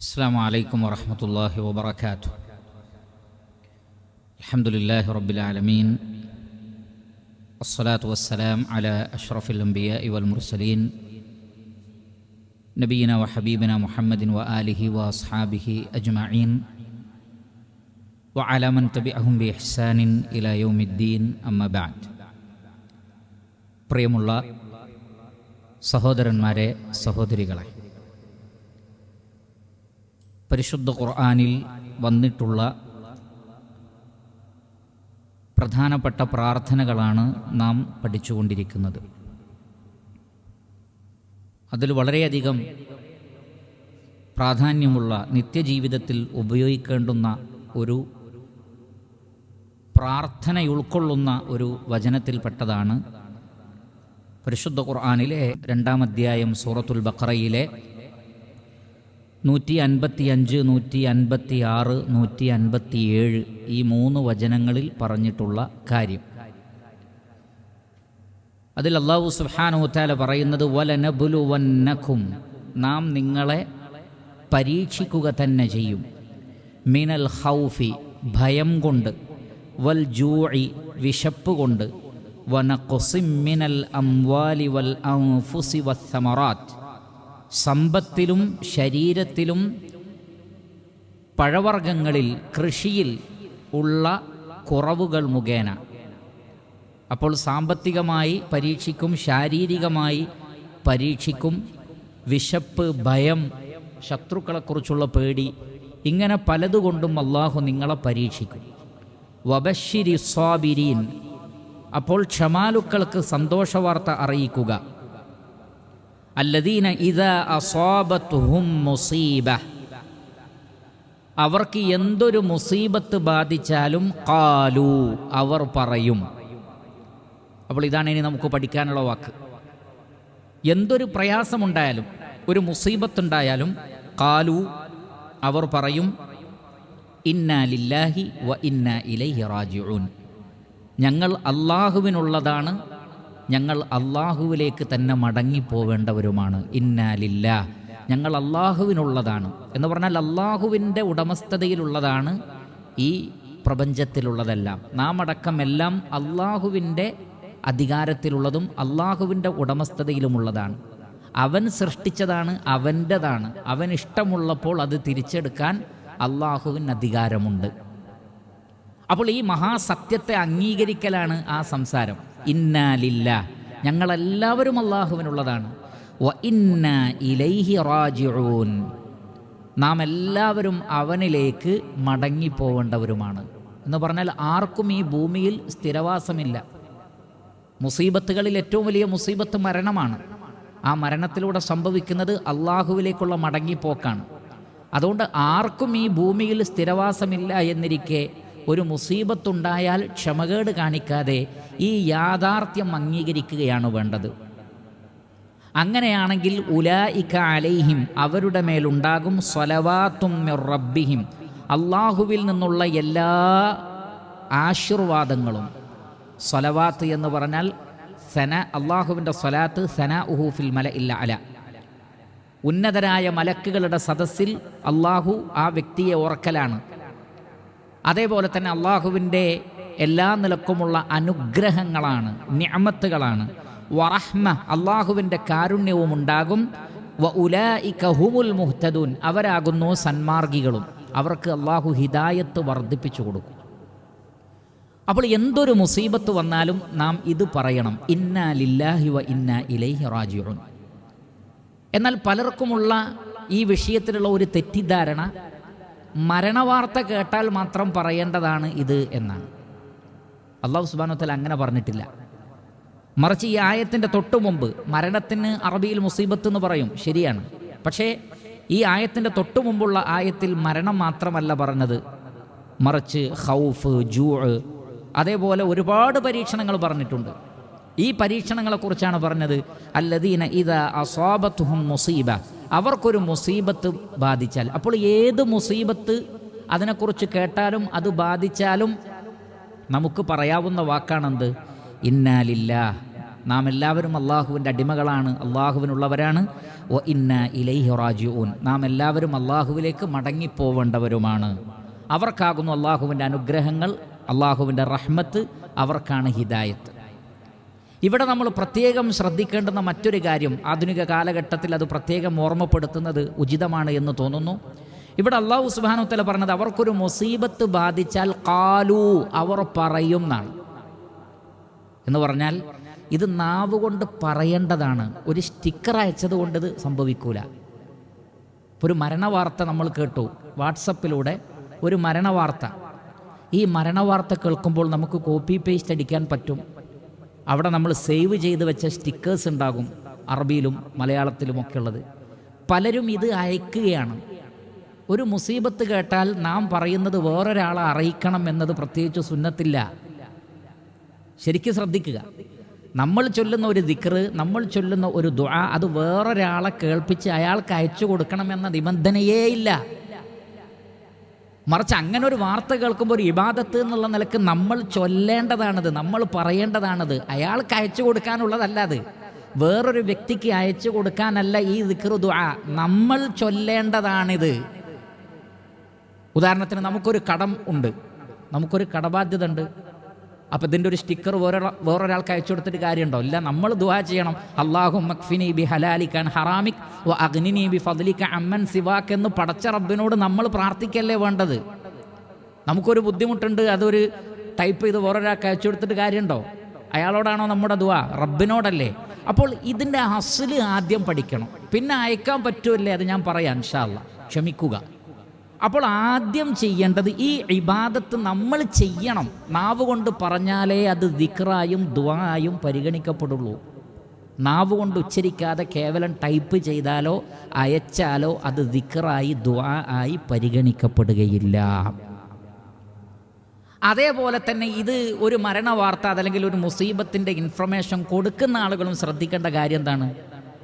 السلام عليكم ورحمة الله وبركاته الحمد لله رب العالمين الصلاة والسلام على أشرف الأنبياء والمرسلين نبينا وحبيبنا محمد وآله وأصحابه أجمعين وعلى من تبعهم بإحسان إلى يوم الدين أما بعد പ്രിയമുള്ള സഹോദരന്മാരെ സഹോദരികളെ പരിശുദ്ധ ഖുർആാനിൽ വന്നിട്ടുള്ള പ്രധാനപ്പെട്ട പ്രാർത്ഥനകളാണ് നാം പഠിച്ചുകൊണ്ടിരിക്കുന്നത്. അതിൽ വളരെയധികം പ്രാധാന്യമുള്ള നിത്യജീവിതത്തിൽ ഉപയോഗിക്കേണ്ടുന്ന ഒരു പ്രാർത്ഥനയുൾക്കൊള്ളുന്ന ഒരു വചനത്തിൽപ്പെട്ടതാണ് പരിശുദ്ധ ഖുർആാനിലെ രണ്ടാം അധ്യായം സൂറത്തുൽ ബഖറയിലെ നൂറ്റി അൻപത്തി അഞ്ച് നൂറ്റി അൻപത്തി ആറ് നൂറ്റി അൻപത്തി ഏഴ് ഈ മൂന്ന് വചനങ്ങളിൽ പറഞ്ഞിട്ടുള്ള കാര്യം. അതിൽ അള്ളാഹു സുഹാനുത്താല പറയുന്നത് വലനബുലുവന്നഖും നാം നിങ്ങളെ പരീക്ഷിക്കുക തന്നെ ചെയ്യും. മിനൽ ഹൗഫി ഭയം കൊണ്ട്. വൽ ജൂഇ വിശപ്പ് കൊണ്ട്. വനക്കൊസിം മിനൽ അംവാലി വൽ അംഫുസി വസ്സമറാത്ത് സമ്പത്തിലും ശരീരത്തിലും പഴവർഗങ്ങളിൽ കൃഷിയിൽ ഉള്ള കുറവുകൾ മുഖേന. അപ്പോൾ സാമ്പത്തികമായി പരീക്ഷിക്കും ശാരീരികമായി പരീക്ഷിക്കും വിശപ്പ് ഭയം ശത്രുക്കളെക്കുറിച്ചുള്ള പേടി ഇങ്ങനെ പലതുകൊണ്ടും അള്ളാഹു നിങ്ങളെ പരീക്ഷിക്കും. വബശിരി സ്വാബിരീൻ അപ്പോൾ ക്ഷമാലുക്കൾക്ക് സന്തോഷവാർത്ത അറിയിക്കുക. അല്ലദീന ഇത അസോബത്തുഹും മുസീബ. അവർക്ക് എന്തൊരു മുസീബത്ത് ബാധിച്ചാലും കാലു അവർ പറയും. അപ്പോൾ ഇതാണ് ഇനി നമുക്ക് പഠിക്കാനുള്ള വാക്ക്. എന്തൊരു പ്രയാസമുണ്ടായാലും ഒരു മുസീബത്തുണ്ടായാലും കാലു അവർ പറയും ഇന്ന ലില്ലാഹി വ ഇന്ന ഇലൈഹി റാജിഊൻ. ഞങ്ങൾ അള്ളാഹുവിനുള്ളതാണ് ഞങ്ങൾ അള്ളാഹുവിലേക്ക് തന്നെ മടങ്ങിപ്പോവേണ്ടവരുമാണ്. ഇന്നാലില്ല ഞങ്ങൾ അള്ളാഹുവിനുള്ളതാണ് എന്ന് പറഞ്ഞാൽ അള്ളാഹുവിന്റെ ഉടമസ്ഥതയിലുള്ളതാണ് ഈ പ്രപഞ്ചത്തിലുള്ളതെല്ലാം. നാം അടക്കം എല്ലാം അള്ളാഹുവിന്റെ അധികാരത്തിലുള്ളതും അള്ളാഹുവിന്റെ ഉടമസ്ഥതയിലുമുള്ളതാണ്. അവൻ സൃഷ്ടിച്ചതാണ് അവന്റെതാണ്. അവൻ ഇഷ്ടമുള്ളപ്പോൾ അത് തിരിച്ചെടുക്കാൻ അള്ളാഹുവിന് അധികാരമുണ്ട്. അപ്പോൾ ഈ മഹാസത്യത്തെ അംഗീകരിക്കലാണ് ആ സംസാരം. ഇന്നാലില്ല ഞങ്ങളെല്ലാവരും അള്ളാഹുവിനുള്ളതാണ്. ഇലൈഹി റാജിഊൻ. നാം എല്ലാവരും അവനിലേക്ക് മടങ്ങിപ്പോവേണ്ടവരുമാണ്. എന്ന് പറഞ്ഞാൽ ആർക്കും ഈ ഭൂമിയിൽ സ്ഥിരവാസമില്ല. മുസീബത്തുകളിൽ ഏറ്റവും വലിയ മുസീബത്ത് മരണമാണ്. ആ മരണത്തിലൂടെ സംഭവിക്കുന്നത് അള്ളാഹുവിലേക്കുള്ള മടങ്ങിപ്പോക്കാണ്. അതുകൊണ്ട് ആർക്കും ഈ ഭൂമിയിൽ സ്ഥിരവാസമില്ല എന്നിരിക്കെ ഒരു മുസീബത്തുണ്ടായാൽ ക്ഷമകേട് കാണിക്കാതെ ഈ യാഥാർത്ഥ്യം അംഗീകരിക്കുകയാണ് വേണ്ടത്. അങ്ങനെയാണെങ്കിൽ ഉലായിക്ക അലൈഹിം അവരുടെ മേലുണ്ടാകും സ്വലവാത്തും റബ്ബിഹിം. അള്ളാഹുവിൽ നിന്നുള്ള എല്ലാ ആശീർവാദങ്ങളും. സ്വലവാത്ത് എന്ന് പറഞ്ഞാൽ സന അള്ളാഹുവിന്റെ സ്വലാത്ത് സന ഉഹൂഫിൽ മല ഇല്ല അല. ഉന്നതരായ മലക്കുകളുടെ സദസ്സിൽ അള്ളാഹു ആ വ്യക്തിയെ ഓർക്കലാണ്. അതേപോലെ തന്നെ അള്ളാഹുവിന്റെ എല്ലാ നിലക്കുമുള്ള അനുഗ്രഹങ്ങളാണ് ഞാമത്തുകളാണ് വറഹ്മ അള്ളാഹുവിന്റെ കാരുണ്യവും ഉണ്ടാകും. വ ഉലായിക്കഹുമുൽ മുഹ്തദൂൻ അവരാകുന്നു സന്മാർഗികളും. അവർക്ക് അള്ളാഹു ഹിദായത്ത് വർദ്ധിപ്പിച്ചു കൊടുക്കും. അപ്പോൾ എന്തൊരു മുസീബത്ത് വന്നാലും നാം ഇത് പറയണം. ഇന്ന ലില്ലാഹി വ ഇന്ന ഇലൈഹി റാജിഉൻ. എന്നാൽ പലർക്കുമുള്ള ഈ വിഷയത്തിലുള്ള ഒരു തെറ്റിദ്ധാരണ മരണവാർത്ത കേട്ടാൽ മാത്രം പറയേണ്ടതാണ് ഇത് എന്നാണ്. അള്ളാഹു സുബാനുത്തൽ അങ്ങനെ പറഞ്ഞിട്ടില്ല. മറിച്ച് ഈ ആയത്തിന്റെ തൊട്ടു മുമ്പ് മരണത്തിന് അറബിയിൽ മുസീബത്ത് എന്ന് പറയും ശരിയാണ്. പക്ഷേ ഈ ആയത്തിന്റെ തൊട്ടു മുമ്പുള്ള ആയത്തിൽ മരണം മാത്രമല്ല പറഞ്ഞത്. മറിച്ച് ഹൗഫ് ജൂ അതേപോലെ ഒരുപാട് പരീക്ഷണങ്ങൾ പറഞ്ഞിട്ടുണ്ട്. ഈ പരീക്ഷണങ്ങളെക്കുറിച്ചാണ് പറഞ്ഞത് അല്ലദീന ഇത അസ്വാബത്തുഹും മുസീബ. അവർക്കൊരു മുസീബത്ത് ബാധിച്ചാൽ. അപ്പോൾ ഏത് മുസീബത്ത് അതിനെക്കുറിച്ച് കേട്ടാലും അത് ബാധിച്ചാലും നമുക്ക് പറയാവുന്ന വാക്കാണെന്ത്? ഇന്നാലില്ല നാം എല്ലാവരും അള്ളാഹുവിന്റെ അടിമകളാണ് അള്ളാഹുവിനുള്ളവരാണ്. ഒ ഇന്ന ഇലൈഹി റാജിഊൻ. നാം എല്ലാവരും അള്ളാഹുവിലേക്ക് മടങ്ങിപ്പോവേണ്ടവരുമാണ്. അവർക്കാകുന്നു അള്ളാഹുവിന്റെ അനുഗ്രഹങ്ങൾ അള്ളാഹുവിന്റെ റഹ്മത്ത് അവർക്കാണ് ഹിദായത്ത്. ഇവിടെ നമ്മൾ പ്രത്യേകം ശ്രദ്ധിക്കേണ്ടുന്ന മറ്റൊരു കാര്യം ആധുനിക കാലഘട്ടത്തിൽ അത് പ്രത്യേകം ഓർമ്മപ്പെടുത്തുന്നത് ഉചിതമാണ് എന്ന് തോന്നുന്നു. ഇവിടെ അള്ളാഹു സുബാനുത്തല പറഞ്ഞത് അവർക്കൊരു മുസീബത്ത് ബാധിച്ചാൽ കാലു അവർ പറയും എന്നാണ്. എന്ന് പറഞ്ഞാൽ ഇത് നാവ് കൊണ്ട് പറയേണ്ടതാണ്. ഒരു സ്റ്റിക്കർ അയച്ചത് കൊണ്ട് ഇത് സംഭവിക്കൂല. ഒരു മരണവാർത്ത നമ്മൾ കേട്ടു വാട്സപ്പിലൂടെ ഒരു മരണവാർത്ത. ഈ മരണവാർത്ത കേൾക്കുമ്പോൾ നമുക്ക് കോപ്പി പേസ്റ്റ് അടിക്കാൻ പറ്റും. അവിടെ നമ്മൾ സേവ് ചെയ്ത് വെച്ച സ്റ്റിക്കേഴ്സ് ഉണ്ടാകും അറബിയിലും മലയാളത്തിലുമൊക്കെ ഉള്ളത്. പലരും ഇത് അയക്കുകയാണ്. ഒരു മുസീബത്ത് കേട്ടാൽ നാം പറയുന്നത് വേറൊരാളെ അറിയിക്കണം എന്നത് പ്രത്യേകിച്ച് സുന്നത്തില്ല. ശരിക്കും ശ്രദ്ധിക്കുക. നമ്മൾ ചൊല്ലുന്ന ഒരു ദിക്റ് നമ്മൾ ചൊല്ലുന്ന ഒരു ദുആ അത് വേറൊരാളെ കേൾപ്പിച്ച് അയാൾക്ക് അയച്ചു കൊടുക്കണമെന്ന നിബന്ധനയേ ഇല്ല. മറിച്ച് അങ്ങനെ ഒരു വാർത്ത കേൾക്കുമ്പോൾ ഒരു ഇബാദത്ത് എന്നുള്ള നിലയ്ക്ക് നമ്മൾ ചൊല്ലേണ്ടതാണത് നമ്മൾ പറയേണ്ടതാണത്. അയാൾക്ക് അയച്ചു കൊടുക്കാനുള്ളതല്ല അത്. വേറൊരു വ്യക്തിക്ക് അയച്ചു കൊടുക്കാനല്ല ഈ ദിക്റ് ദുആ. നമ്മൾ ചൊല്ലേണ്ടതാണിത്. ഉദാഹരണത്തിന് നമുക്കൊരു കടം ഉണ്ട്. നമുക്കൊരു കടബാധ്യത ഉണ്ട്. അപ്പം ഇതിന്റെ ഒരു സ്റ്റിക്കർ വേറെ വേറൊരാൾക്ക് അയച്ചു കൊടുത്തിട്ട് കാര്യമുണ്ടോ? ഇല്ല നമ്മൾ ദുവാ ചെയ്യണം. അള്ളാഹു മക്ഫിനി ബി ഹലാലിക്കാൻ ഹറാമിക് വ അഗ്നിനി ബി ഫദലിക്ക അമ്മൻ സിവാക്ക് എന്ന് പടച്ച റബ്ബിനോട് നമ്മൾ പ്രാർത്ഥിക്കല്ലേ വേണ്ടത്? നമുക്കൊരു ബുദ്ധിമുട്ടുണ്ട് അതൊരു ടൈപ്പ് ചെയ്ത് വേറൊരാൾക്ക് അയച്ചു കൊടുത്തിട്ട് കാര്യമുണ്ടോ? അയാളോടാണോ നമ്മുടെ ദുവാ റബ്ബിനോടല്ലേ. അപ്പോൾ ഇതിന്റെ അസൽ ആദ്യം പഠിക്കണം. പിന്നെ അയക്കാൻ പറ്റുമല്ലേ? അത് ഞാൻ പറയാം ഇൻഷാല്ല ക്ഷമിക്കുക. അപ്പോൾ ആദ്യം ചെയ്യേണ്ടത് ഈ ഇബാദത്ത് നമ്മൾ ചെയ്യണം. നാവ് കൊണ്ട് പറഞ്ഞാലേ അത് ദിക്റായും ദ്വായും പരിഗണിക്കപ്പെടുള്ളൂ. നാവ് കൊണ്ട് ഉച്ചരിക്കാതെ കേവലം ടൈപ്പ് ചെയ്താലോ അയച്ചാലോ അത് ദിക്റായി ദ്വാ ആയി പരിഗണിക്കപ്പെടുകയില്ല. അതേപോലെ തന്നെ ഇത് ഒരു മരണ വാർത്ത അതല്ലെങ്കിൽ ഒരു മുസീബത്തിന്റെ ഇൻഫർമേഷൻ കൊടുക്കുന്ന ആളുകളും ശ്രദ്ധിക്കേണ്ട കാര്യം എന്താണ്?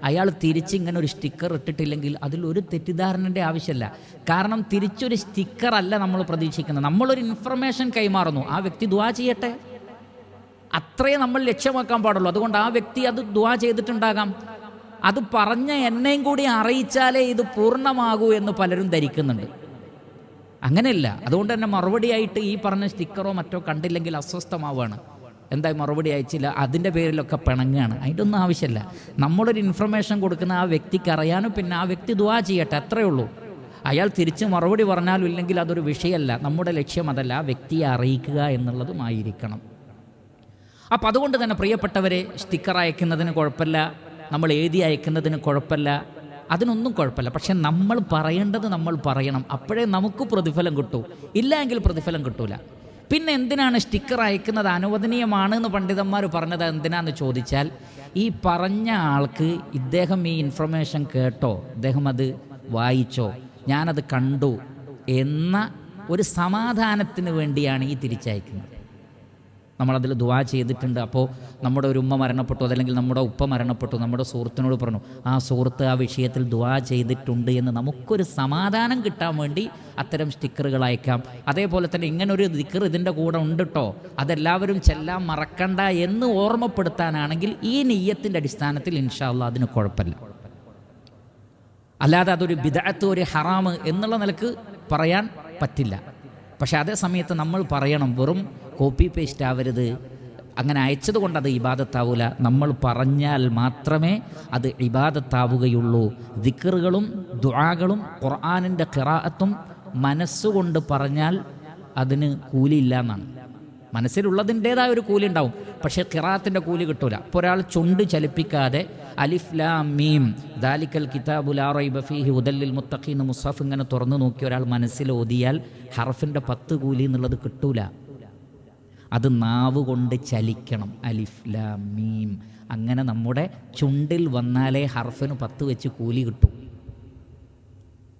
അയാൾ തിരിച്ച് ഇങ്ങനെ ഒരു സ്റ്റിക്കർ ഇട്ടിട്ടില്ലെങ്കിൽ അതിൽ ഒരു തെറ്റിദ്ധാരണന്റെ ആവശ്യമില്ല കാരണം തിരിച്ചൊരു സ്റ്റിക്കറല്ല നമ്മൾ പ്രതീക്ഷിക്കുന്നത്. നമ്മളൊരു ഇൻഫർമേഷൻ കൈമാറുന്നു. ആ വ്യക്തി ദ്വാ ചെയ്യട്ടെ? അത്രയേ നമ്മൾ ലക്ഷ്യമാക്കാൻ പാടുള്ളൂ. അതുകൊണ്ട് ആ വ്യക്തി അത് ദ്വാ ചെയ്തിട്ടുണ്ടാകാം. അത് പറഞ്ഞ എന്നെയും കൂടി അറിയിച്ചാലേ ഇത് പൂർണമാകൂ എന്ന് പലരും ധരിക്കുന്നുണ്ട്. അങ്ങനെയല്ല. അതുകൊണ്ട് തന്നെ മറുപടിയായിട്ട് ഈ പറഞ്ഞ സ്റ്റിക്കറോ മറ്റോ കണ്ടില്ലെങ്കിൽ അസ്വസ്ഥമാവുകയാണ്. എന്തായി മറുപടി അയച്ചില്ല. അതിന്റെ പേരിലൊക്കെ പിണങ്ങുകയാണ് അതിന്റെ ഒന്നും ആവശ്യമില്ല. നമ്മളൊരു ഇൻഫർമേഷൻ കൊടുക്കുന്ന ആ വ്യക്തിക്ക് അറിയാനും പിന്നെ ആ വ്യക്തി ദ്വാ ചെയ്യട്ടെ അത്രയേ ഉള്ളൂ. അയാൾ തിരിച്ച് മറുപടി പറഞ്ഞാലും ഇല്ലെങ്കിൽ അതൊരു വിഷയമല്ല. നമ്മുടെ ലക്ഷ്യം അതല്ല ആ വ്യക്തിയെ അറിയിക്കുക എന്നുള്ളതുമായിരിക്കണം. അപ്പം അതുകൊണ്ട് തന്നെ പ്രിയപ്പെട്ടവരെ സ്റ്റിക്കർ അയക്കുന്നതിന് കുഴപ്പമില്ല. നമ്മൾ എഴുതി അയക്കുന്നതിന് കുഴപ്പമില്ല. അതിനൊന്നും കുഴപ്പമില്ല. പക്ഷെ നമ്മൾ പറയേണ്ടത് നമ്മൾ പറയണം. അപ്പോഴേ നമുക്ക് പ്രതിഫലം കിട്ടൂ. ഇല്ല എങ്കിൽ പ്രതിഫലം കിട്ടൂല. പിന്നെ എന്തിനാണ് സ്റ്റിക്കർ അയക്കുന്നത്? അനുവദനീയമാണ് എന്ന് പണ്ഡിതന്മാർ പറഞ്ഞത് എന്തിനാന്ന് ചോദിച്ചാൽ ഈ പറഞ്ഞ ആൾക്ക് ഇദ്ദേഹം ഈ ഇൻഫർമേഷൻ കേട്ടോ? ഇദ്ദേഹം അത് വായിച്ചോ? ഞാനത് കണ്ടു എന്ന ഒരു സമാധാനത്തിന് വേണ്ടിയാണ് ഈ തിരിച്ചയക്കുന്നത്. നമ്മളതിൽ ദുവാ ചെയ്തിട്ടുണ്ട്. അപ്പോൾ നമ്മുടെ ഒരു ഉമ്മ മരണപ്പെട്ടു അതല്ലെങ്കിൽ നമ്മുടെ ഉപ്പ മരണപ്പെട്ടു നമ്മുടെ സുഹൃത്തിനോട് പറഞ്ഞു ആ സുഹൃത്ത് ആ വിഷയത്തിൽ ദുവാ ചെയ്തിട്ടുണ്ട് എന്ന് നമുക്കൊരു സമാധാനം കിട്ടാൻ വേണ്ടി അത്തരം സ്റ്റിക്കറുകൾ അയക്കാം. അതേപോലെ തന്നെ ഇങ്ങനൊരു ദിക്കർ ഇതിന്റെ കൂടെ ഉണ്ട് കേട്ടോ അതെല്ലാവരും ചെല്ലാൻ മറക്കണ്ട എന്ന് ഓർമ്മപ്പെടുത്താനാണെങ്കിൽ ഈ നെയ്യത്തിന്റെ അടിസ്ഥാനത്തിൽ ഇൻഷാല്ല അതിന് കുഴപ്പമില്ല. അല്ലാതെ അതൊരു ബിദഅത്ത് ഒരു ഹറാമ് എന്നുള്ള നിലയ്ക്ക് പറയാൻ പറ്റില്ല. പക്ഷെ അതേ സമയത്ത് നമ്മൾ പറയണം വെറും കോപ്പി പേസ്റ്റ് ആവരുത്. അങ്ങനെ അയച്ചത് കൊണ്ട് അത് ഇബാദത്താവൂല. നമ്മൾ പറഞ്ഞാൽ മാത്രമേ അത് ഇബാദത്താവുകയുള്ളൂ. ദിക്കറുകളും ദുആകളും ഖുർആാനിന്റെ ഖിറാഅത്തും മനസ്സുകൊണ്ട് പറഞ്ഞാൽ അതിന് കൂലിയില്ല എന്നാണ്. മനസ്സിലുള്ളതിന്റേതായ ഒരു കൂലി ഉണ്ടാവും. പക്ഷേ ഖിറാത്തിന്റെ കൂലി കിട്ടൂല. അപ്പോൾ ഒരാൾ ചുണ്ട് ചലിപ്പിക്കാതെ അലിഫ് ലാം മീം ദാലിക്കൽ കിതാബുൽ ബഫീഹി ഫീഹി ഉദല്ലിൽ മുത്തഖീന്ന് മുസാഫ് ഇങ്ങനെ തുറന്നു നോക്കി ഒരാൾ മനസ്സിൽ ഓതിയാൽ ഹർഫിന്റെ പത്ത് കൂലി എന്നുള്ളത് കിട്ടൂല. അത് നാവ് കൊണ്ട് ചലിക്കണം. അലിഫ് ലാം മീം. അങ്ങനെ നമ്മുടെ ചുണ്ടിൽ വന്നാലേ ഹർഫിന് പത്ത് വെച്ച് കൂലി കിട്ടും.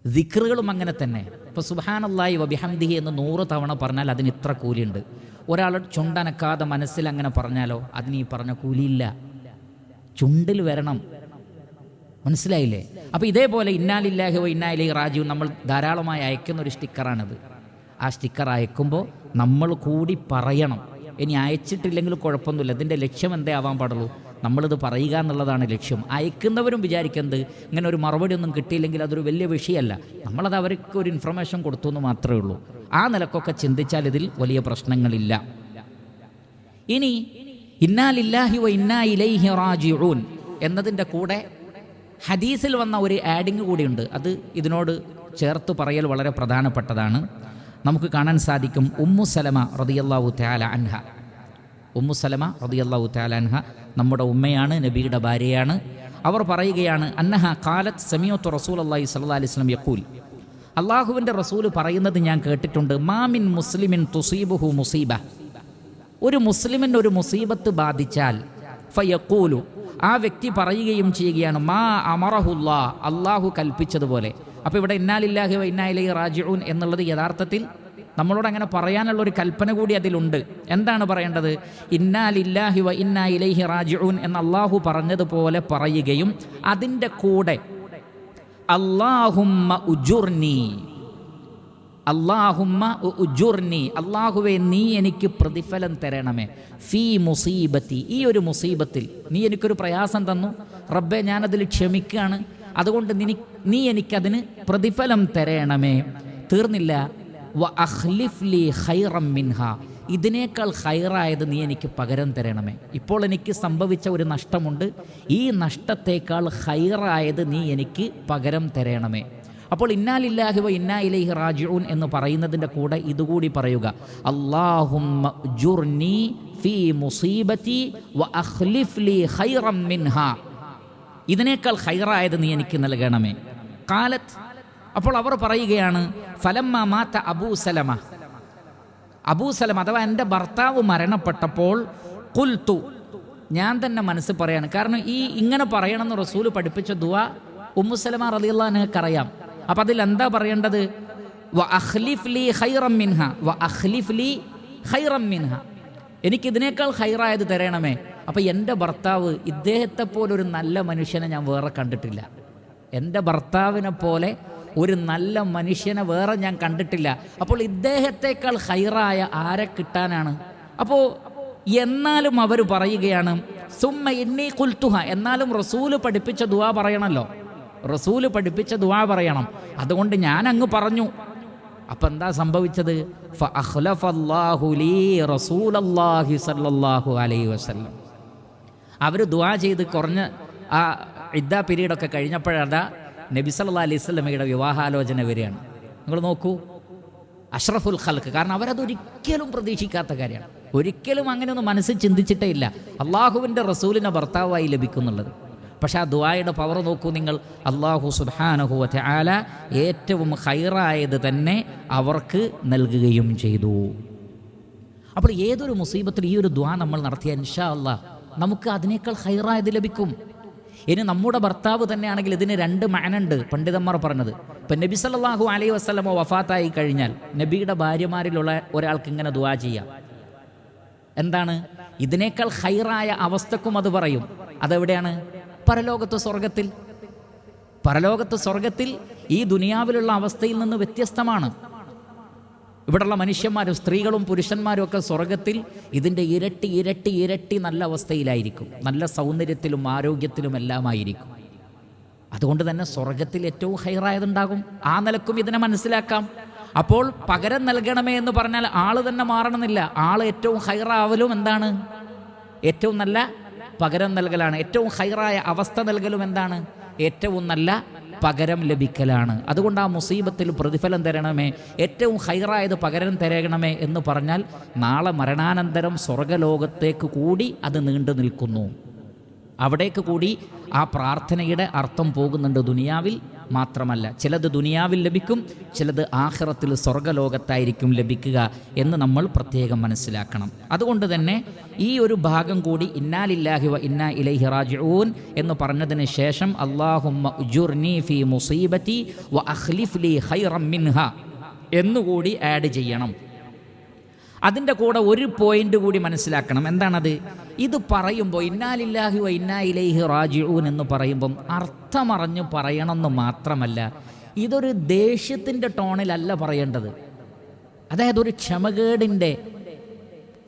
ദിക്റുകളും അങ്ങനെ തന്നെ. ഇപ്പോൾ സുബാനല്ലായി വബിഹംദിഹി എന്ന് നൂറ് തവണ പറഞ്ഞാൽ അതിന് ഇത്ര കൂലിയുണ്ട്. ഒരാൾ ചുണ്ടനക്കാതെ മനസ്സിൽ അങ്ങനെ പറഞ്ഞാലോ അതിന് ഈ പറഞ്ഞ കൂലിയില്ല. ചുണ്ടിൽ വരണം. മനസ്സിലായില്ലേ? അപ്പോൾ ഇതേപോലെ ഇന്നാലില്ലാഹിയോ ഇന്നാലി റാജു നമ്മൾ ധാരാളമായി അയക്കുന്ന ഒരു സ്റ്റിക്കറാണിത്. ആ സ്റ്റിക്കർ അയക്കുമ്പോൾ നമ്മൾ കൂടി പറയണം. ഇനി അയച്ചിട്ടില്ലെങ്കിൽ കുഴപ്പമൊന്നുമില്ല. ഇതിന്റെ ലക്ഷ്യം എന്തേ ആവാൻ പാടുള്ളൂ? നമ്മളിത് പറയുക എന്നുള്ളതാണ് ലക്ഷ്യം. അയക്കുന്നവരും വിചാരിക്കുന്നത് ഇങ്ങനെ ഒരു മറുപടി ഒന്നും കിട്ടിയില്ലെങ്കിൽ അതൊരു വലിയ വിഷയമല്ല. നമ്മളത് അവർക്ക് ഒരു ഇൻഫർമേഷൻ കൊടുത്തു എന്ന് മാത്രമേ ഉള്ളൂ. ആ നിലക്കൊക്കെ ചിന്തിച്ചാൽ ഇതിൽ വലിയ പ്രശ്നങ്ങളില്ല. ഇനി ഇന്നാലില്ലാഹി വ ഇന്നാ ഇലൈഹി റാജിഊൻ എന്നതിന്റെ കൂടെ ഹദീസിൽ വന്ന ഒരു ആഡിങ് കൂടിയുണ്ട്. അത് ഇതിനോട് ചേർത്ത് പറയൽ വളരെ പ്രധാനപ്പെട്ടതാണ്. നമുക്ക് കാണാൻ സാധിക്കും ഉമ്മു സലമ റതിയല്ലാവു തയാല അൻഹ. ഉമ്മു സലമ റതിയല്ലാവു തയാല അൻഹ നമ്മുടെ ഉമ്മയാണ് നബിയുടെ ഭാര്യയാണ്. അവർ പറയുകയാണ് അന്നഹ കാലത്ത് സമീയത്ത് റസൂൽ അള്ളാഹി സല്ലാ അലൈഹി സ്വലം യക്കൂൽ അള്ളാഹുവിന്റെ റസൂൽ പറയുന്നത് ഞാൻ കേട്ടിട്ടുണ്ട് മാമിൻ മുസ്ലിമിൻ തുസീബുഹു മുസീബ. ഒരു മുസ്ലിമിന് ഒരു മുസീബത്ത് ബാധിച്ചാൽ ഫയക്കൂലു ആ വ്യക്തി പറയുകയും ചെയ്യുകയാണ് മാ അമറഹുല്ലാ അള്ളാഹു കൽപ്പിച്ചതുപോലെ. അപ്പോൾ ഇവിടെ ഇന്നാലില്ലാഹി വ ഇന്നായിലൈ റാജിഊൻ എന്നുള്ളത് യഥാർത്ഥത്തിൽ നമ്മളോട് അങ്ങനെ പറയാനുള്ള ഒരു കൽപ്പന കൂടി അതിലുണ്ട്. എന്താണ് പറയേണ്ടത്? ഇന്നാലില്ലാഹി വ ഇന്നാ ഇലൈഹി റാജിഊൻ എന്ന് അള്ളാഹു പറഞ്ഞതുപോലെ പറയുകയും അതിന്റെ കൂടെ അള്ളാഹുമ്മ ഉജുർനി അള്ളാഹുമ്മ ഉജുർനി അള്ളാഹുവെ നീ എനിക്ക് പ്രതിഫലം തരണമേ. ഫീ മുസീബത്തി ഈ ഒരു മുസീബത്തിൽ നീ എനിക്കൊരു പ്രയാസം തന്നു. റബ്ബെ ഞാനതിൽ ക്ഷമിക്കുകയാണ്. അതുകൊണ്ട് നിനി നീ എനിക്കതിന് പ്രതിഫലം തരണമേ. തീർന്നില്ല. വ ഇതിനേക്കാൾ ഹൈറായത് നീ എനിക്ക് പകരം തരണമേ. ഇപ്പോൾ എനിക്ക് സംഭവിച്ച ഒരു നഷ്ടമുണ്ട്. ഈ നഷ്ടത്തേക്കാൾ ഹൈറായത് നീ എനിക്ക് പകരം തരണമേ. അപ്പോൾ ഇന്നാലില്ലാഹിവ ഇന്നാ ഇലൈഹി റാജിഊൻ എന്ന് പറയുന്നതിന്റെ കൂടെ ഇതുകൂടി പറയുക. അല്ലാഹുമ്മ ജുർനി മുസീബത്തി വ അഖ്ലിഫ്ലി ഹൈറം മിൻഹ. ഇതിനേക്കാൾ ഹൈറായത് നീ എനിക്ക് നൽകണമേ. കാലത്ത് അപ്പോൾ അവർ പറയുകയാണ് ഫലമ്മ മാത്ത അബൂ സലമ. അബൂ സലമ അഥവാ എന്റെ ഭർത്താവ് മരണപ്പെട്ടപ്പോൾ കുൽത്തു ഞാൻ തന്നെ മനസ്സ് പറയാണ്. കാരണം ഈ ഇങ്ങനെ പറയണമെന്ന് റസൂൽ പഠിപ്പിച്ച ദുവ ഉമ്മുസലമ റലിയുള്ളഹാനക്ക് അറിയാം അപ്പം അതിൽ എന്താ പറയേണ്ടത്? വ അഖ്ലിഫ് ലി ഖൈറം മിൻഹ വ അഖ്ലിഫ് ലി ഖൈറം മിൻഹ. എനിക്കിതിനേക്കാൾ ഹൈറായത് തരണമേ. അപ്പം എന്റെ ഭർത്താവ് ഇദ്ദേഹത്തെ പോലെ ഒരു നല്ല മനുഷ്യനെ ഞാൻ വേറെ കണ്ടിട്ടില്ല. എന്റെ ഭർത്താവിനെ പോലെ ഒരു നല്ല മനുഷ്യനെ വേറെ ഞാൻ കണ്ടിട്ടില്ല. അപ്പോൾ ഇദ്ദേഹത്തെക്കാൾ ഹൈറായ ആരെ കിട്ടാനാണ്? അപ്പോൾ എന്നാലും അവർ പറയുകയാണ് സുമ്മ ഇന്നി കുൽത്തുഹ. എന്നാലും റസൂൽ പഠിപ്പിച്ച ദുവാ പറയണമല്ലോ റസൂൽ പഠിപ്പിച്ച ദുവാ പറയണം. അതുകൊണ്ട് ഞാൻ അങ്ങ് പറഞ്ഞു. അപ്പം എന്താ സംഭവിച്ചത്? ഫഅഖ്ലഫല്ലാഹു ലീ റസൂലല്ലാഹി സല്ലല്ലാഹു അലൈഹി വസല്ലം. അവർ ദുവാ ചെയ്ത് കുറഞ്ഞ ആ ഇദ്ദ പീരീഡൊക്കെ കഴിഞ്ഞപ്പോഴതാ നബി സല്ലാ അലൈഹി സ്വലമയുടെ വിവാഹാലോചന വരികയാണ്. നിങ്ങൾ നോക്കൂ. അഷ്റഫുൽ ഖൽക്ക് കാരണം അവരതൊരിക്കലും പ്രതീക്ഷിക്കാത്ത കാര്യമാണ്. ഒരിക്കലും അങ്ങനെയൊന്നും മനസ്സിൽ ചിന്തിച്ചിട്ടേ ഇല്ല. അള്ളാഹുവിന്റെ റസൂലിനെ ഭർത്താവായി ലഭിക്കുന്നുള്ളത്. പക്ഷേ ആ ദുആയുടെ പവർ നോക്കൂ നിങ്ങൾ. അള്ളാഹു സുബാനഹുവത്തെ ആല ഏറ്റവും ഹൈറായത് തന്നെ അവർക്ക് നൽകുകയും ചെയ്തു. അപ്പോൾ ഏതൊരു മുസീബത്തിൽ ഈ ഒരു ദ്വാ നമ്മൾ നടത്തിയ ഇൻഷാ അള്ളാഹ് നമുക്ക് അതിനേക്കാൾ ഹൈറായത് ലഭിക്കും. ഇനി നമ്മുടെ ഭർത്താവ് തന്നെയാണെങ്കിൽ ഇതിന് രണ്ട് മാനുണ്ട് പണ്ഡിതന്മാർ പറഞ്ഞത്. ഇപ്പം നബി സല്ലാഹു അലൈഹി വസ്ലമോ വഫാത്തായി കഴിഞ്ഞാൽ നബിയുടെ ഭാര്യമാരിലുള്ള ഒരാൾക്ക് ഇങ്ങനെ ദുവാ ചെയ്യാം. എന്താണ്? ഇതിനേക്കാൾ ഹൈറായ അവസ്ഥക്കും അത് പറയും. അതെവിടെയാണ്? പരലോകത്ത് സ്വർഗത്തിൽ പരലോകത്ത് സ്വർഗത്തിൽ ഈ ദുനിയാവിലുള്ള അവസ്ഥയിൽ നിന്ന് വ്യത്യസ്തമാണ്. ഇവിടെയുള്ള മനുഷ്യന്മാരും സ്ത്രീകളും പുരുഷന്മാരും ഒക്കെ സ്വർഗത്തിൽ ഇതിന്റെ ഇരട്ടി ഇരട്ടി ഇരട്ടി നല്ല അവസ്ഥയിലായിരിക്കും. നല്ല സൗന്ദര്യത്തിലും ആരോഗ്യത്തിലും എല്ലാമായിരിക്കും. അതുകൊണ്ട് തന്നെ സ്വർഗത്തിൽ ഏറ്റവും ഹൈറായതുണ്ടാകും. ആ നിലക്കും ഇതിനെ മനസ്സിലാക്കാം. അപ്പോൾ പകരം നൽകണമേ എന്ന് പറഞ്ഞാൽ ആൾ തന്നെ മാറണമെന്നില്ല. ആൾ ഏറ്റവും ഹൈറാവലും എന്താണ്? ഏറ്റവും നല്ല പകരം നൽകലാണ്. ഏറ്റവും ഹൈറായ അവസ്ഥ നൽകലും എന്താണ്? ഏറ്റവും നല്ല പകരം ലഭിക്കലാണ്. അതുകൊണ്ട് ആ മുസീബത്തിൽ പ്രതിഫലം തരണമേ. ഏറ്റവും ഹൈറായത് പകരം തരണമേ എന്ന് പറഞ്ഞാൽ നാളെ മരണാനന്തരം സ്വർഗലോകത്തേക്ക് കൂടി അത് നീണ്ടു നിൽക്കുന്നു. അവിടേക്ക് കൂടി ആ പ്രാർത്ഥനയുടെ അർത്ഥം പോകുന്നുണ്ട് ദുനിയാവിൽ. മാത്രമല്ല ചിലത് ദുനിയാവിൽ ലഭിക്കും ചിലത് ആഹ്റത്തിൽ സ്വർഗലോകത്തായിരിക്കും ലഭിക്കുക എന്ന് നമ്മൾ പ്രത്യേകം മനസ്സിലാക്കണം. അതുകൊണ്ട് തന്നെ ഈ ഒരു ഭാഗം കൂടി ഇന്നാലില്ലാഹി വ ഇന്നാ ഇലൈഹി റാജിഊൻ എന്ന് പറഞ്ഞതിന് ശേഷം അള്ളാഹുമ്മ മുസീബത്തി വ അഖ്ലിഫ് ഖൈറം മിൻഹ എന്നുകൂടി ആഡ് ചെയ്യണം. അതിന്റെ കൂടെ ഒരു പോയിന്റ് കൂടി മനസ്സിലാക്കണം. എന്താണത്? ഇത് പറയുമ്പോൾ ഇന്നാലില്ലാഹി വ ഇന്നാ ഇലൈഹി റാജിഊൻ എന്ന് പറയുമ്പം അർത്ഥമറിഞ്ഞ് പറയണമെന്ന് മാത്രമല്ല ഇതൊരു ദേഷ്യത്തിന്റെ ടോണിലല്ല പറയേണ്ടത്. അതായത് ഒരു ക്ഷമകേടിന്റെ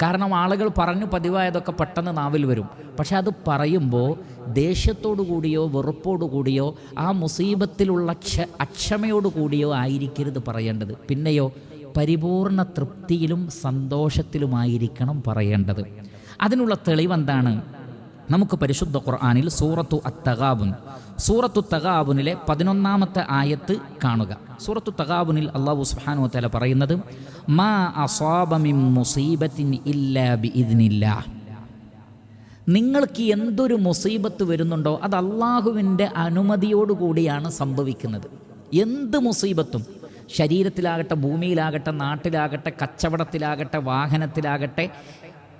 കാരണം ആളുകൾ പറഞ്ഞു പതിവായതൊക്കെ പെട്ടെന്ന് നാവിൽ വരും. പക്ഷെ അത് പറയുമ്പോൾ ദേഷ്യത്തോടു കൂടിയോ വെറുപ്പോടു കൂടിയോ ആ മുസീബത്തിലുള്ള ക്ഷ അക്ഷമയോടു കൂടിയോ ആയിരിക്കരുത് പറയേണ്ടത്. പിന്നെയോ പരിപൂർണ തൃപ്തിയിലും സന്തോഷത്തിലുമായിരിക്കണം പറയേണ്ടത്. അതിനുള്ള തെളിവെന്താണ്? നമുക്ക് പരിശുദ്ധ ഖുർആാനിൽ സൂറത്തു അത്തഗാബുൻ സൂറത്തു തഗാബുനിലെ പതിനൊന്നാമത്തെ ആയത്ത് കാണുക. സൂറത്തു തഗാബുനിൽ അള്ളാഹു സുഹാനു തല പറയുന്നത് മാ ഇല്ലാ ബിഇദ്നില്ലാ നിങ്ങൾക്ക് എന്തൊരു മുസീബത്ത് വരുന്നുണ്ടോ അത് അള്ളാഹുവിന്റെ അനുമതിയോടുകൂടിയാണ് സംഭവിക്കുന്നത്. എന്ത് മുസീബത്തും? ശരീരത്തിലാകട്ടെ ഭൂമിയിലാകട്ടെ നാട്ടിലാകട്ടെ കച്ചവടത്തിലാകട്ടെ വാഹനത്തിലാകട്ടെ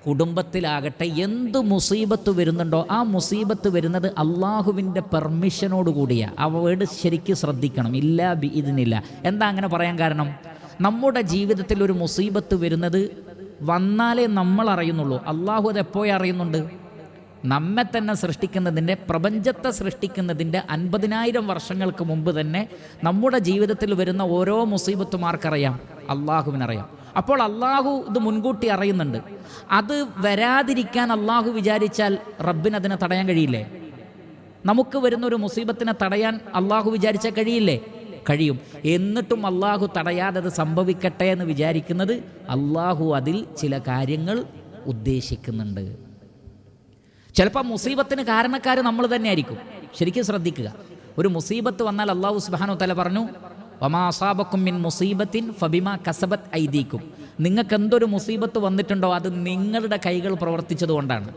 കുടുംബത്തിലാകട്ടെ എന്ത് മുസീബത്ത് വരുന്നുണ്ടോ ആ മുസീബത്ത് വരുന്നത് അള്ളാഹുവിന്റെ പെർമിഷനോട് കൂടിയാണ് ആ വേർഡ് ശരിക്കും ശ്രദ്ധിക്കണം. ഇല്ല ഇതിനില്ല എന്താ അങ്ങനെ പറയാൻ കാരണം? നമ്മുടെ ജീവിതത്തിൽ ഒരു മുസീബത്ത് വരുന്നത് വന്നാലേ നമ്മൾ അറിയുന്നുള്ളൂ അള്ളാഹു അത് എപ്പോഴും അറിയുന്നുണ്ട് നമ്മെ തന്നെ സൃഷ്ടിക്കുന്നതിന്റെ പ്രപഞ്ചത്തെ സൃഷ്ടിക്കുന്നതിന്റെ അൻപതിനായിരം വർഷങ്ങൾക്ക് മുമ്പ് തന്നെ നമ്മുടെ ജീവിതത്തിൽ വരുന്ന ഓരോ മുസീബത്തുമാർക്കറിയാം. അള്ളാഹുവിനറിയാം. അപ്പോൾ അള്ളാഹു ഇത് മുൻകൂട്ടി അറിയുന്നുണ്ട്. അത് വരാതിരിക്കാൻ അള്ളാഹു വിചാരിച്ചാൽ റബ്ബിന് അതിനെ തടയാൻ കഴിയില്ലേ? നമുക്ക് വരുന്ന ഒരു മുസീബത്തിനെ തടയാൻ അള്ളാഹു വിചാരിച്ചാൽ കഴിയില്ലേ? കഴിയും. എന്നിട്ടും അള്ളാഹു തടയാതെ അത് സംഭവിക്കട്ടെ എന്ന് വിചാരിക്കുന്നത് അള്ളാഹു അതിൽ ചില കാര്യങ്ങൾ ഉദ്ദേശിക്കുന്നുണ്ട്. ചിലപ്പോൾ മുസീബത്തിന് കാരണക്കാർ നമ്മൾ തന്നെ ആയിരിക്കും ശരിക്കും ശ്രദ്ധിക്കുക. ഒരു മുസീബത്ത് വന്നാൽ അള്ളാഹു സുബാനു തല പറഞ്ഞു ഒമാസാബക്കും മിൻ മുസീബത്തിൻ ഫബിമ കസബത്ത് ഐദീക്കും. നിങ്ങൾക്ക് എന്തൊരു മുസീബത്ത് വന്നിട്ടുണ്ടോ അത് നിങ്ങളുടെ കൈകൾ പ്രവർത്തിച്ചത് കൊണ്ടാണ്.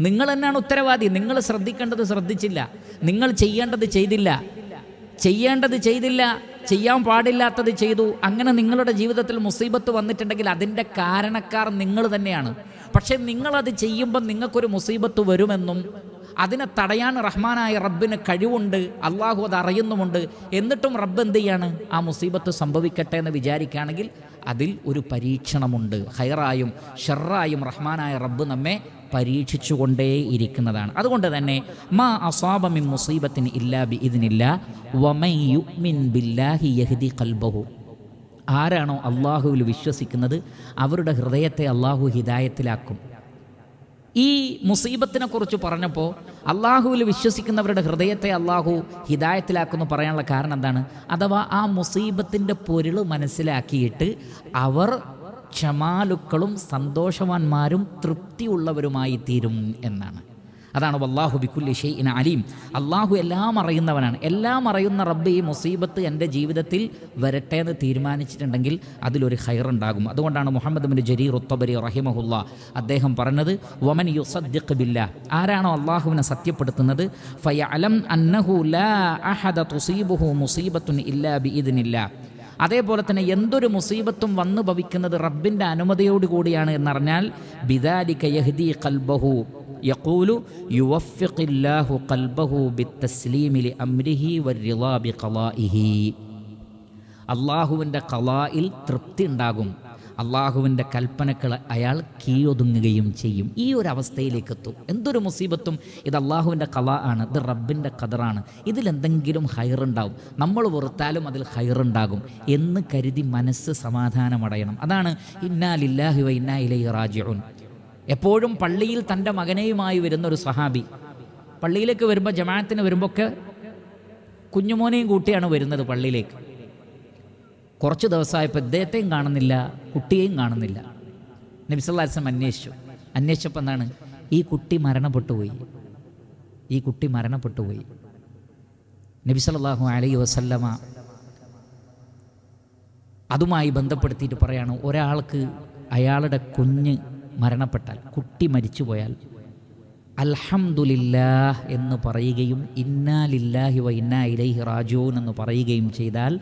നിങ്ങൾ തന്നെയാണ് ഉത്തരവാദി. നിങ്ങൾ ശ്രദ്ധിക്കേണ്ടത് ശ്രദ്ധിച്ചില്ല. നിങ്ങൾ ചെയ്യേണ്ടത് ചെയ്തില്ല. ചെയ്യേണ്ടത് ചെയ്തില്ല. ചെയ്യാൻ പാടില്ലാത്തത് ചെയ്തു. അങ്ങനെ നിങ്ങളുടെ ജീവിതത്തിൽ മുസീബത്ത് വന്നിട്ടുണ്ടെങ്കിൽ അതിന്റെ കാരണക്കാർ നിങ്ങൾ തന്നെയാണ്. പക്ഷേ നിങ്ങളത് ചെയ്യുമ്പോൾ നിങ്ങൾക്കൊരു മുസീബത്ത് വരുമെന്നും അതിനെ തടയാൻ റഹ്മാനായ റബ്ബിന് കഴിവുണ്ട് അള്ളാഹു അത് അറിയുന്നുമുണ്ട്. എന്നിട്ടും റബ്ബ് എന്ത് ചെയ്യാണ്? ആ മുസീബത്ത് സംഭവിക്കട്ടെ എന്ന് വിചാരിക്കുകയാണെങ്കിൽ അതിൽ ഒരു പരീക്ഷണമുണ്ട്. ഹൈറായും ഷെറായും റഹ്മാനായ റബ്ബ് നമ്മെ പരീക്ഷിച്ചുകൊണ്ടേ ഇരിക്കുന്നതാണ് അതുകൊണ്ട് തന്നെ മാ അസാബമിൻ മുസീബത്തിന് ഇല്ലാ ബി ഇതിനില്ല വമൻ ബില്ലാഹി യഹ്ദി കൽബഹു ആരാണോ അള്ളാഹുവിൽ വിശ്വസിക്കുന്നത് അവരുടെ ഹൃദയത്തെ അള്ളാഹു ഹിദായത്തിലാക്കും. ഈ മുസീബത്തിനെ കുറിച്ച് പറഞ്ഞപ്പോൾ അള്ളാഹുവിൽ വിശ്വസിക്കുന്നവരുടെ ഹൃദയത്തെ അള്ളാഹു ഹിദായത്തിലാക്കുന്നു പറയാനുള്ള കാരണം എന്താണ്? അഥവാ ആ മുസീബത്തിന്റെ പൊരുൾ മനസ്സിലാക്കിയിട്ട് അവർ ക്ഷമാലുക്കളും സന്തോഷവാന്മാരും തൃപ്തിയുള്ളവരുമായി തീരും എന്നാണ്. അതാണ് വല്ലാഹു ബിക്കുല്ലി ഷെയ്ൻ അലീം. അള്ളാഹു എല്ലാം അറിയുന്നവനാണ്. എല്ലാം അറിയുന്ന റബ്ബ് ഈ മുസീബത്ത് എന്റെ ജീവിതത്തിൽ വരട്ടെ എന്ന് തീരുമാനിച്ചിട്ടുണ്ടെങ്കിൽ അതിലൊരു ഹൈറുണ്ടാകും അതുകൊണ്ടാണ് മുഹമ്മദ് ബിൻ ജരീർ ഉത്തബരി റഹിമഹുല്ല അദ്ദേഹം പറഞ്ഞത് വമൻ യുസദ്ദിഖ് ബില്ല. ആരാണോ അള്ളാഹുവിനെ സത്യപ്പെടുത്തുന്നത്? ഫയഅലം അന്നഹു ലാ അഹദ തുസീബുഹു മുസീബത്തുൻ ഇല്ലാ ബിഇദ്നില്ല. അതേപോലെ തന്നെ എന്തൊരു മുസീബത്തും വന്നു ഭവിക്കുന്നത് റബ്ബിന്റെ അനുമതിയോടുകൂടിയാണ് എന്നറിഞ്ഞാൽ ബിദാലിക യഹ്ദി ഖൽബഹു. യഖൂലു യുവഫിഖില്ലാഹു ഖൽബഹു ബിത്തസ്ലീമി ലിഅംരിഹി വറിളാ ബിഖളാഇഹി അള്ളാഹുവിന്റെ കലായിൽ തൃപ്തി ഉണ്ടാകും. അള്ളാഹുവിന്റെ കൽപ്പനകൾ അയാൾ കീഴൊതുങ്ങുകയും ചെയ്യും. ഈ ഒരു അവസ്ഥയിലേക്ക് എത്തും. എന്തൊരു മുസീബത്തും ഇത് അള്ളാഹുവിന്റെ കല ആണ് ഇത് റബ്ബിന്റെ കതറാണ് ഇതിലെന്തെങ്കിലും ഹൈറുണ്ടാവും നമ്മൾ വെറുത്താലും അതിൽ ഹൈറുണ്ടാകും എന്ന് കരുതി മനസ്സ് സമാധാനമടയണം. അതാണ് ഇന്നാ ലില്ലാഹി വ ഇന്നാ ഇലൈ റാജിഉൻ എപ്പോഴും പള്ളിയിൽ തന്റെ മകനെയുമായി വരുന്ന ഒരു സഹാബി പള്ളിയിലേക്ക് വരുമ്പോൾ ജമാഅത്തിന് വരുമ്പോൾ ഒക്കെ കുഞ്ഞുമോനെയും കൂട്ടിയാണ് വരുന്നത് പള്ളിയിലേക്ക്. കുറച്ച് ദിവസമായപ്പോൾ ഇദ്ദേഹത്തെയും കാണുന്നില്ല കുട്ടിയെയും കാണുന്നില്ല. നബിസല്ലാസ്ലം അന്വേഷിച്ചു. അന്വേഷിച്ചപ്പോൾ എന്താണ്? ഈ കുട്ടി മരണപ്പെട്ടു പോയി. ഈ കുട്ടി മരണപ്പെട്ടു പോയി. നബി സല്ലല്ലാഹു അലൈഹി വസല്ലമ അതുമായി ബന്ധപ്പെടുത്തിയിട്ട് പറയാണ് ഒരാൾക്ക് അയാളുടെ കുഞ്ഞ് മരണപ്പെട്ടാൽ കുട്ടി മരിച്ചു പോയാൽ അൽഹംദുലില്ലാഹ് എന്ന് പറയുകയും ഇന്നാലില്ലാഹി വ ഇന്നാ ഇലൈഹി റാജൂൻ എന്ന് പറയുകയും ചെയ്താൽ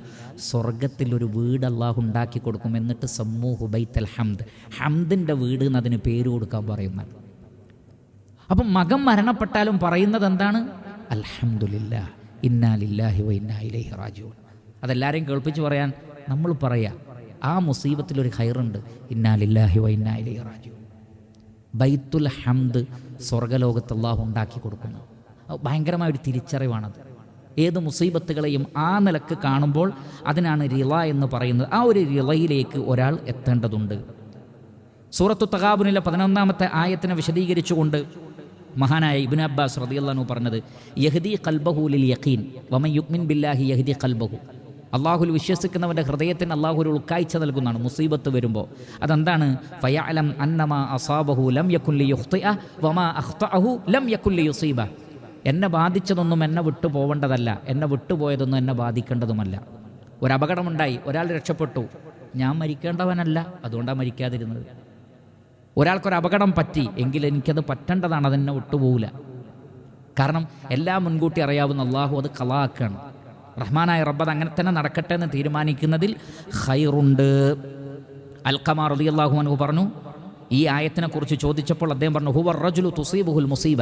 സ്വർഗത്തിൽ ഒരു വീട് അള്ളാഹു ഉണ്ടാക്കി കൊടുക്കും എന്നിട്ട് സമ്മൂഹു ബൈത്തൽ ഹംദ്. ഹംദിന്റെ വീട് എന്ന് അതിന് പേര് കൊടുക്കാൻ പറയുന്നത്. അപ്പം മകൻ മരണപ്പെട്ടാലും പറയുന്നത് എന്താണ്? അൽഹംദുലില്ലാ ഇന്നാലില്ലാഹി വ ഇന്നാ ഇലൈഹി റാജൂൻ അതെല്ലാവരെയും കേൾപ്പിച്ച് പറയാൻ നമ്മൾ പറയാം ആ മുസീബത്തിലൊരു ഹൈറുണ്ട് ഇന്നാ ലില്ലാഹി വ ഇന്നാ ഇലൈഹി റാജൂൻ ബൈത്തുൽ ഹംദ് സ്വർഗലോകത്ത് അള്ളാഹു ഉണ്ടാക്കി കൊടുക്കുന്നു. ഭയങ്കരമായ ഒരു തിരിച്ചറിവാണത്. ഏത് മുസീബത്തുകളെയും ആ നിലയ്ക്ക് കാണുമ്പോൾ അതിനാണ് റിള എന്ന് പറയുന്നത്. ആ ഒരു റിളയിലേക്ക് ഒരാൾ എത്തേണ്ടതുണ്ട്. സൂറത്തു തകാബുനിലെ പതിനൊന്നാമത്തെ ആയത്തിനെ വിശദീകരിച്ചുകൊണ്ട് മഹാനായ ഇബിൻ അബ്ബാസ് റദിയല്ലാഹു പറഞ്ഞത് യഹ്ദി കൽബഹു ലിൽ യഖീൻ വമൻ യുക്മിൻ ബില്ലാഹി യഹ്ദി കൽബഹു അള്ളാഹുൽ വിശ്വസിക്കുന്നവന്റെ ഹൃദയത്തിന് അള്ളാഹു ഒരു ഉൾക്കാഴ്ച നൽകുന്നതാണ് മുസീബത്ത് വരുമ്പോൾ അതെന്താണ്? ഫയാലം അന്നമാ അസാബഹു ലം യക്കുല്ലി വമാ അഖ്തഅഹു ലം യക്കുല്ലി യുസീബ എന്നെ ബാധിച്ചതൊന്നും എന്നെ വിട്ടു പോവേണ്ടതല്ല എന്നെ വിട്ടുപോയതൊന്നും എന്നെ ബാധിക്കേണ്ടതുമല്ല. ഒരു അപകടമുണ്ടായി ഒരാൾ രക്ഷപ്പെട്ടു. ഞാൻ മരിക്കേണ്ടവനല്ല അതുകൊണ്ടാണ് മരിക്കാതിരുന്നത്. ഒരാൾക്കൊരു അപകടം പറ്റി എങ്കിൽ എനിക്കത് പറ്റേണ്ടതാണ് അതെന്നെ വിട്ടുപോകില്ല കാരണം എല്ലാം മുൻകൂട്ടി അറിയാവുന്ന അള്ളാഹു അത് കലാക്കാണ് റഹ്മാനായ റബ്ബത് അങ്ങനെ തന്നെ നടക്കട്ടെ എന്ന് തീരുമാനിക്കുന്നതിൽ ഹൈറുണ്ട് അൽക്കമാർ അള്ളാഹു അനു പറഞ്ഞു ഈ ആയത്തിനെ കുറിച്ച് ചോദിച്ചപ്പോൾ അദ്ദേഹം പറഞ്ഞു ഹുവർ റജുലു തുസീബുഹുൽ മുസീബ.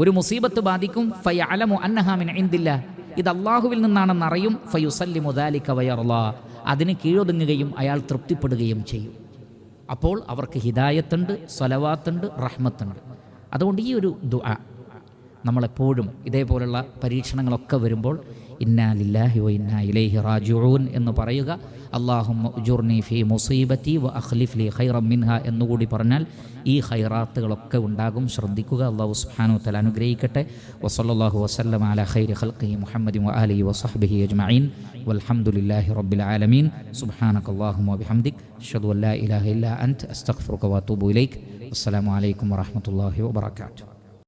ഒരു മുസീബത്ത് ബാധിക്കും ഫയഅലമു അന്നഹാമിൻ ഇന്ദില്ല ഇത് അള്ളാഹുവിൽ നിന്നാണെന്ന് അറിയും ഫയുസല്ലി മുദാലി വയർലാ അതിന് കീഴൊതുങ്ങുകയും അയാൾ തൃപ്തിപ്പെടുകയും ചെയ്യും. അപ്പോൾ അവർക്ക് ഹിദായത്തുണ്ട് സ്വലവാത്തുണ്ട് റഹ്മത്തുണ്ട്. അതുകൊണ്ട് ഈ ഒരു ദുആ നമ്മളെപ്പോഴും ഇതേപോലുള്ള പരീക്ഷണങ്ങളൊക്കെ വരുമ്പോൾ ഇന്നാ ലില്ലാഹി വ ഇന്നാ ഇലൈഹി റാജിഊൻ എന്ന് പറയുക. അള്ളാഹുമ്മ ഉജുർനി ഫി മുസീബത്തി വ അഖ്ലിഫ് ലി ഖൈറം മിൻഹ എന്നുകൂടി പറഞ്ഞാൽ ഈ ഖൈറാത്തുകളൊക്കെ ഉണ്ടാകും. ശ്രദ്ധിക്കുക. അള്ളാഹു സുബ്ഹാനഹു തആല അനുഗ്രഹിക്കട്ടെ. വസല്ലല്ലാഹു വസല്ലം അല ഖൈരി ഖൽഖി മുഹമ്മദി വ ആലിഹി വ സഹ്ബിഹി അജ്മഈൻ. വൽഹംദുലില്ലാഹി റബ്ബിൽ ആലമീൻ. സുബ്ഹാനക അല്ലാഹുമ്മ വബിഹംദിക് അഷ്ഹദു അൻ ലാ ഇലാഹ ഇല്ലാ അൻത. അസ്തഗ്ഫിറുക വ അത്തൂബു ഇലൈക്. അസ്സലാമു അലൈക്കും വറഹ്മത്തുള്ളാഹി വബറകാതുഹു